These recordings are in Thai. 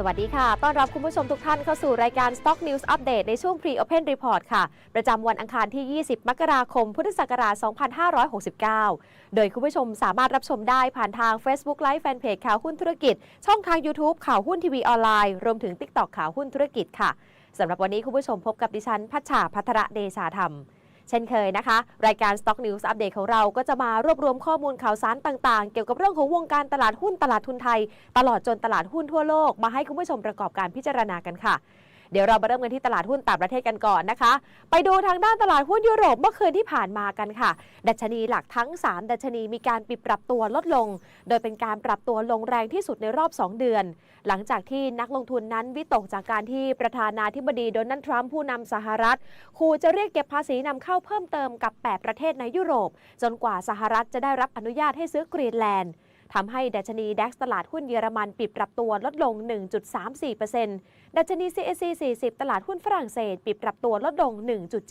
สวัสดีค่ะ ต้อนรับคุณผู้ชมทุกท่านเข้าสู่รายการ Stock News Update ในช่วง Pre-Open Report ค่ะ ประจำวันอังคารที่ 20 มกราคม พุทธศักราช 2569 โดยคุณผู้ชมสามารถรับชมได้ผ่านทาง Facebook Live Fanpage ข่าวหุ้นธุรกิจ ช่องทาง YouTube ข่าวหุ้นทีวีออนไลน์ รวมถึง TikTok ข่าวหุ้นธุรกิจค่ะ สำหรับวันนี้คุณผู้ชมพบกับดิฉัน พัชชาพัทระเดชาธรรม เช่นเคยนะคะ รายการ Stock News อัปเดตของเราก็จะมารวบรวมข้อมูลข่าวสารต่างๆ เกี่ยวกับเรื่องของวงการตลาดหุ้นตลาดทุนไทย ตลอดจนตลาดหุ้นทั่วโลกมาให้คุณผู้ชมประกอบการพิจารณากันค่ะ เดี๋ยวเรามาเริ่มกันที่ตลาดหุ้นต่างประเทศกันก่อนนะคะ ไปดูทางด้านตลาดหุ้นยุโรปเมื่อคืนที่ผ่านมากันค่ะ ดัชนีหลักทั้ง 3 ดัชนีมีการปิดปรับตัวลดลง โดยเป็นการปรับตัวลงแรงที่สุดในรอบ 2 เดือน หลังจากที่นักลงทุนนั้นวิตกจากการที่ประธานาธิบดีโดนัลด์ทรัมป์ผู้นำสหรัฐขู่จะเรียกเก็บภาษีนำเข้าเพิ่มเติมกับ 8 ประเทศในยุโรป จนกว่าสหรัฐจะได้รับอนุญาตให้ซื้อกรีนแลนด์ ทำให้ดัชนีดัคตลาดหุ้นเยอรมันปิดปรับตัวลดลง 1.34%ดัชนี CAC 40 ตลาดหุ้นฝรั่งเศส ปิดปรับตัวลดลง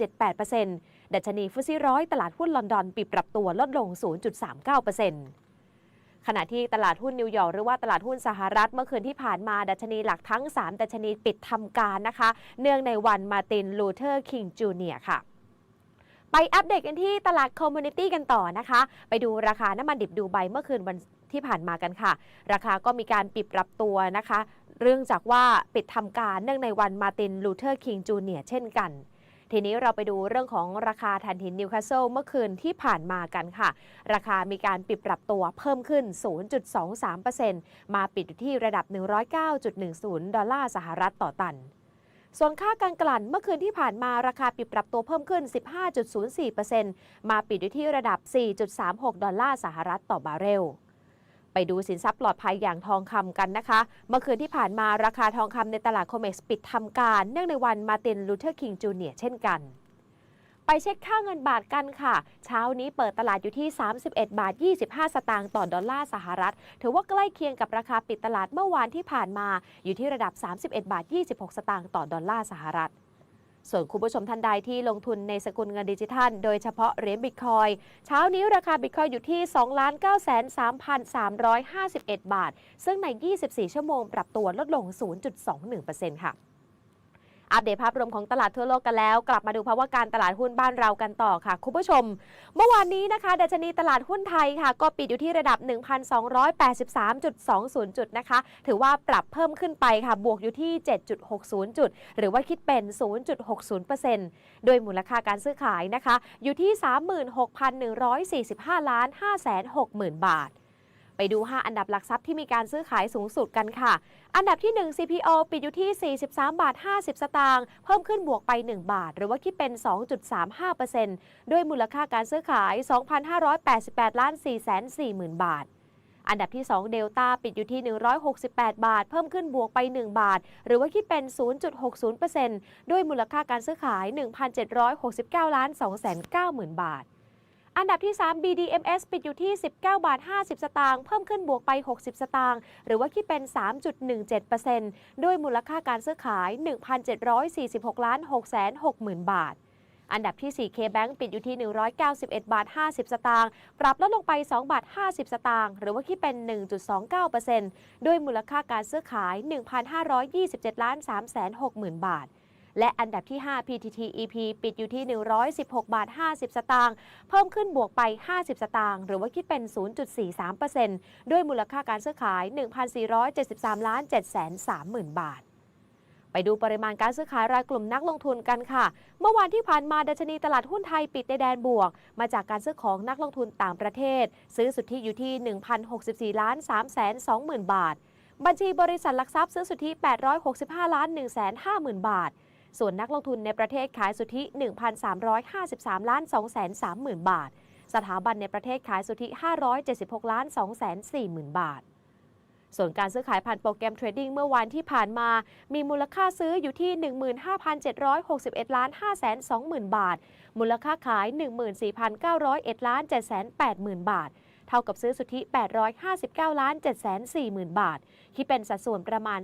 1.78%ดัชนีฟุตซี่ร้อยตลาดหุ้นลอนดอน ปิดปรับตัวลดลง 0.39%ขณะที่ตลาดหุ้นนิวยอร์กหรือว่าตลาดหุ้นสหรัฐเมื่อคืนที่ผ่านมาดัชนีหลักทั้ง 3 ดัชนีปิดทำการนะคะ เนื่องในวันมาตินลูเทอร์คิงจูเนียค่ะ ไปอัปเดตกันที่ตลาดคอมมูนิตี้กันต่อนะคะ ไปดูราคาน้ำมันดิบดูไบเมื่อคืนวัน ที่ผ่านมากันค่ะ ราคาก็มีการปิดปรับตัวนะคะ เรื่องจากว่าปิดทำการเนื่องในวันมาตินลูเทอร์คิงจูเนียเช่นกันทีนี้เราไปดูเรื่องของราคาถ่านหินนิวคาสเซิลเมื่อคืนที่ผ่านมากันค่ะ ราคามีการปิดปรับตัวเพิ่มขึ้น 0.23%มาปิดอยู่ที่ระดับ 109.10 ดอลลาร์สหรัฐต่อตัน ส่วนค่าการกลั่นเมื่อคืนที่ผ่านมาราคาปิดปรับตัวเพิ่มขึ้น 15.04%มาปิดอยู่ที่ระดับ 4.36 ดอลลาร์สหรัฐต่อบาร์เรล ไปดูสินทรัพย์ปลอดภัยอย่างทองคำกันนะคะ เมื่อคืนที่ผ่านมาราคาทองคำในตลาดโคเม็กซ์ปิดทำการ เนื่องในวันมาตินลูเทอร์คิงจูเนียร์เช่นกันไปเช็คค่าเงินบาทกันค่ะ เช้านี้เปิดตลาดอยู่ที่ 31 บาท 25 สตางค์ต่อดอลลาร์สหรัฐ ถือว่าใกล้เคียงกับราคาปิดตลาดเมื่อวานที่ผ่านมา อยู่ที่ระดับ 31 บาท 26 สตางค์ต่อดอลลาร์สหรัฐ ส่วนคุณผู้ชมท่านใดที่ลงทุนในสกุลเงินดิจิทัล โดยเฉพาะเหรียญบิตคอยเช้านี้ราคาบิตคอยอยู่ที่ 2,93,351 บาท ซึ่งใน 24 ชั่วโมงปรับตัวลดลง 0.21%ค่ะ อัปเดตภาพรวมของตลาดทั่วโลกกันแล้ว กลับมาดูภาวะการตลาดหุ้นบ้านเรากันต่อค่ะ คุณผู้ชม เมื่อวานนี้นะคะดัชนีตลาดหุ้นไทยค่ะ ก็ปิดอยู่ที่ระดับ 1,283.20 จุดนะคะ ถือว่าปรับเพิ่มขึ้นไปค่ะ บวกอยู่ที่ 7.60 จุด หรือว่าคิดเป็น 0.60%โดยมูลค่าการซื้อขายนะคะ อยู่ที่ 36,145 ล้าน560,000 บาท ไปดู 5 อันดับหลักทรัพย์ที่มีการซื้อขายสูงสุดกันค่ะ อันดับที่ 1 CPO ปิดอยู่ที่ 43 บาท 50 สตางค์ เพิ่มขึ้นบวกไป 1 บาท หรือว่าคิดเป็น 2.35%ด้วยมูลค่าการซื้อขาย 2,588 ล้าน4 4 0 0 0 บาทอันดับที่ 2 เดลต้าปิดอยู่ที่ 168 บาท เพิ่มขึ้นบวกไป 1 บาท หรือว่าคิดเป็น 0.60%ด้วยมูลค่าการซื้อขาย 1,769 ล้าน2 9 0 0 0 0 บาท อันดับที่ 3 BDMs ปิดอยู่ที่ 19 บาท 50 สตางค์ เพิ่มขึ้นบวกไป 60 สตางค์ หรือว่าคิดเป็น 3.17%ด้วยมูลค่าการซื้อขาย 1,746ล้าน6 6 0 0 0 0 บาท อันดับที่ 4 KBank ปิดอยู่ที่ 191 บาท 50 สตางค์ ปรับลดลงไป 2 บาท 50 สตางค์ หรือว่าคิดเป็น 1.29%ด้วยมูลค่าการซื้อขาย 1,527ล้าน3 6 0 0 0 0บาท และอันดับที่ 5 PTTEP ปิดอยู่ที่ 116 บาท 50 สตางค์ เพิ่มขึ้นบวกไป 50 สตางค์ หรือว่าคิดเป็น 0.43%ด้วยมูลค่าการซื้อขาย 1,473ล้าน730,000 บาทไปดูปริมาณการซื้อขายรายกลุ่มนักลงทุนกันค่ะ เมื่อวานที่ผ่านมาดัชนีตลาดหุ้นไทยปิดในแดนบวก มาจากการซื้อของนักลงทุนต่างประเทศ ซื้อสุทธิอยู่ที่ 1,064ล้าน3 2 0 0 0 0 บาท บัญชีบริษัทหลักทรัพย์ซื้อสุทธิ 865ล้าน1 5 0 0 0 0 บาท ส่วนนักลงทุนในประเทศขายสุทธิ 1,353 ล้าน 2 3 0 0 0 0 บาท สถาบันในประเทศขายสุทธิ 576 ล้าน 2 4 0 0 0 0 บาท ส่วนการซื้อขายผ่านโปรแกรมเทรดดิ้งเมื่อวานที่ผ่านมา มีมูลค่าซื้ออยู่ที่ 15,761ล้าน5 2 0 0 0 0 บาท มูลค่าขาย 14,901ล้าน7 8 0 0 0 0 บาท เท่ากับซื้อสุทธิ 859 ล้าน 7 4 0 0 0 0 บาทคิดเป็นสัดส่วนประมาณ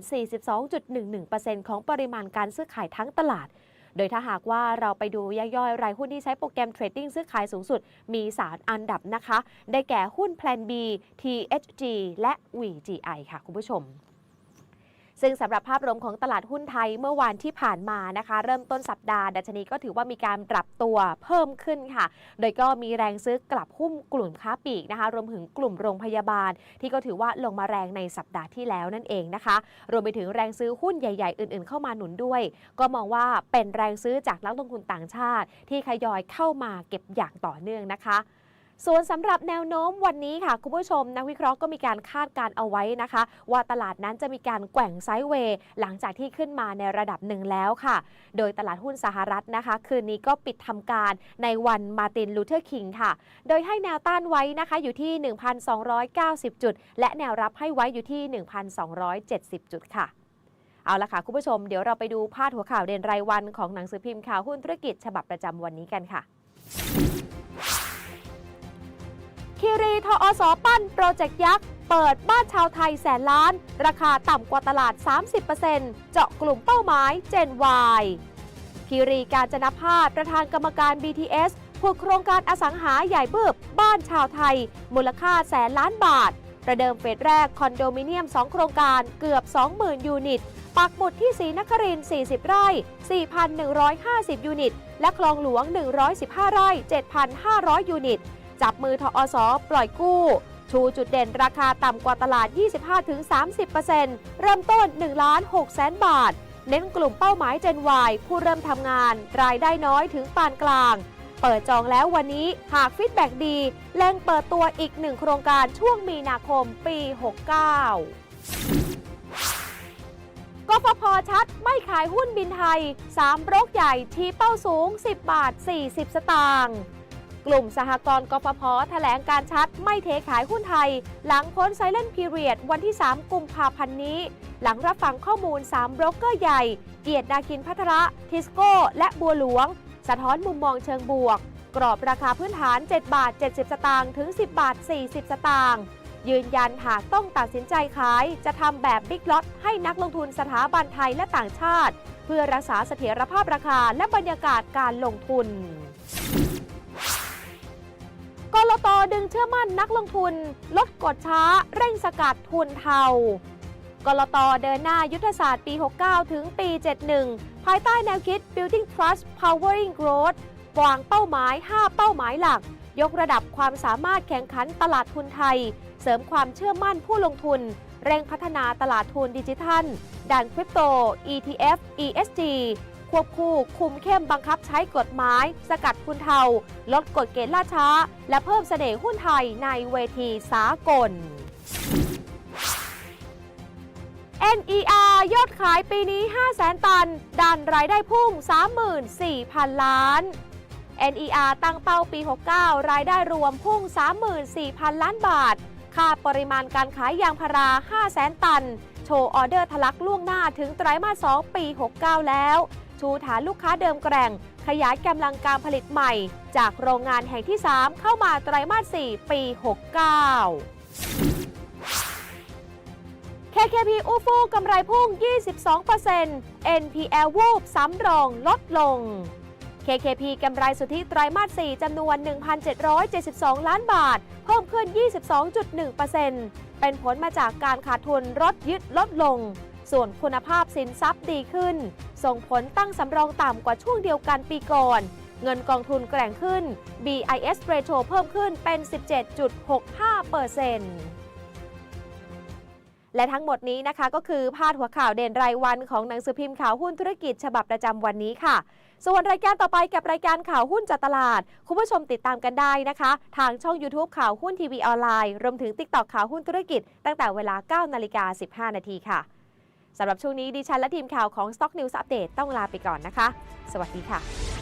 42.11%ของปริมาณการซื้อขายทั้งตลาด โดยถ้าหากว่าเราไปดูย่อยๆ รายหุ้นที่ใช้โปรแกรมเทรดดิ้งซื้อขายสูงสุด มี 3 อันดับนะคะ ได้แก่หุ้น Plan B THG และ VGI ค่ะคุณผู้ชม ซึ่งสำหรับภาพรวมของตลาดหุ้นไทยเมื่อวานที่ผ่านมานะคะ เริ่มต้นสัปดาห์ดัชนีก็ถือว่ามีการปรับตัวเพิ่มขึ้นค่ะ โดยก็มีแรงซื้อกลับหุ้นกลุ่มค้าปลีกนะคะ รวมถึงกลุ่มโรงพยาบาล ที่ก็ถือว่าลงมาแรงในสัปดาห์ที่แล้วนั่นเองนะคะ รวมไปถึงแรงซื้อหุ้นใหญ่ ๆ อื่น ๆ เข้ามาหนุนด้วย ก็มองว่าเป็นแรงซื้อจากนักลงทุนต่างชาติ ที่ทยอยเข้ามาเก็บอย่างต่อเนื่องนะคะ ส่วนสำหรับแนวโน้มวันนี้ค่ะ คุณผู้ชม นักวิเคราะห์ก็มีการคาดการเอาไว้นะคะ ว่าตลาดนั้นจะมีการแกว่งไซด์เวย์ หลังจากที่ขึ้นมาในระดับหนึ่งแล้วค่ะ โดยตลาดหุ้นสหรัฐนะคะ คืนนี้ก็ปิดทำการในวันมาตินลูเทอร์คิงค่ะ โดยให้แนวต้านไว้นะคะอยู่ที่ 1,290 จุด และแนวรับให้ไว้อยู่ที่ 1,270 จุดค่ะเอาละค่ะ คุณผู้ชมเดี๋ยวเราไปดูพาดหัวข่าวเด่นรายวันของหนังสือพิมพ์ข่าวหุ้นธุรกิจฉบับประจำวันนี้กันค่ะ ทอสปั้นโปรเจกต์ยักษ์ เปิดบ้านชาวไทยแสนล้าน ราคาต่ำกว่าตลาด 30%เจาะกลุ่มเป้าหมาย Gen Y คิรีการจนพาสประธานกรรมการ BTS ผูกโครงการอสังหาใหญ่เบิบบ้านชาวไทย มูลค่าแสนล้านบาท ประเดิมเฟสแรกคอนโดมิเนียม 2 โครงการเกือบ 20,000 ยูนิต ปักหมุดที่ศรีนครินทร์40 ไร่ 4,150 ยูนิต และคลองหลวง 115 ไร่ 7,500 ยูนิต จับมือทอสปล่อยกู้ ชูจุดเด่นราคาต่ำกว่าตลาด 25-30%เริ่มต้น1ล้าน6แสนบาท เน้นกลุ่มเป้าหมาย Gen Y ผู้เริ่มทำงาน รายได้น้อยถึงปานกลาง เปิดจองแล้ววันนี้หากฟีดแบ็กดีเล่งเปิดตัวอีกหนึ่งโครงการช่วงมีนาคมปี 69กฟพชัดไม่ขายหุ้นบินไทย 3โรคใหญ่ที่เป้าสูง 10 บาท 40 สตางค์ กลุ่มสหกรณ์กฟผแถลงการชัดไม่เทขายหุ้นไทย หลังพ้นไซเลนพีเรียดวันที่ 3 กุมภาพันธ์นี้ หลังรับฟังข้อมูล 3 โบรกเกอร์ใหญ่ เกียรตินาคินพัทระ ทิสโก้ และบัวหลวง สะท้อนมุมมองเชิงบวก กรอบราคาพื้นฐาน 7 บาท 70 สตางค์ถึง 10 บาท 40 สตางค์ยืนยันหากต้องตัดสินใจขาย จะทำแบบบิ๊กล็อตให้นักลงทุนสถาบันไทยและต่างชาติ เพื่อรักษาเสถียรภาพราคาและบรรยากาศการลงทุน กลตดึงเชื่อมั่นนักลงทุน ลดกดช้า เร่งสกัดทุนเทากลตเดินหน้ายุทธศาสตร์ปี 69 ถึงปี 71 ภายใต้แนวคิด Building Trust Powering Growth วางเป้าหมาย 5 เป้าหมายหลัก ยกระดับความสามารถแข่งขันตลาดทุนไทย เสริมความเชื่อมั่นผู้ลงทุน เร่งพัฒนาตลาดทุนดิจิทัลด่านคริปโต ETF ESG ควบคู่คุมเข้มบังคับใช้กฎหมาย สกัดทุนเทา ลดกฎเกณฑ์ล่าช้า และเพิ่มเสน่ห์หุ้นไทยในเวทีสากล NER ยอดขายปีนี้ 500,000ตัน ดันรายได้พุ่ง 34,000 ล้าน NER ตั้งเป้าปี 69 รายได้รวมพุ่ง 34,000 ล้านบาท ค่าปริมาณการขายยางพารา 500,000ตัน โชว์ออเดอร์ทะลักล่วงหน้าถึงไตรมาส 2 ปี 69 แล้ว ชูฐานลูกค้าเดิมแกร่ง ขยายกำลังการผลิตใหม่ จากโรงงานแห่งที่ 3 เข้ามาไตรมาส 4 ปี 69 KKP อูฟูกำไรพุ่ง 22% NPL วูบซ้ำรองลดลง KKP กำไรสุทธิไตรมาส 4 จำนวน 1,772 ล้านบาท เพิ่มขึ้น 22.1%เป็นผลมาจากการขาดทุนรถยึดลดลง ส่วนคุณภาพสินทรัพย์ดีขึ้น ส่งผลตั้งสำรองต่ำกว่าช่วงเดียวกันปีก่อน เงินกองทุนแกร่งขึ้น BIS ratio เพิ่มขึ้นเป็น 17.65%และทั้งหมดนี้นะคะก็คือพาดหัวข่าวเด่นรายวันของหนังสือพิมพ์ข่าวหุ้นธุรกิจฉบับประจำวันนี้ค่ะ ส่วนรายการต่อไปกับรายการข่าวหุ้นจากตลาด คุณผู้ชมติดตามกันได้นะคะ ทางช่อง YouTube ข่าวหุ้นทีวีออนไลน์ รวมถึง TikTok ข่าวหุ้นธุรกิจ ตั้งแต่เวลา 9 นาฬิกา 15 นาทีค่ะ สำหรับช่วงนี้ดิฉันและทีมข่าวของ Stock News Update ต้องลาไปก่อนนะคะ สวัสดีค่ะ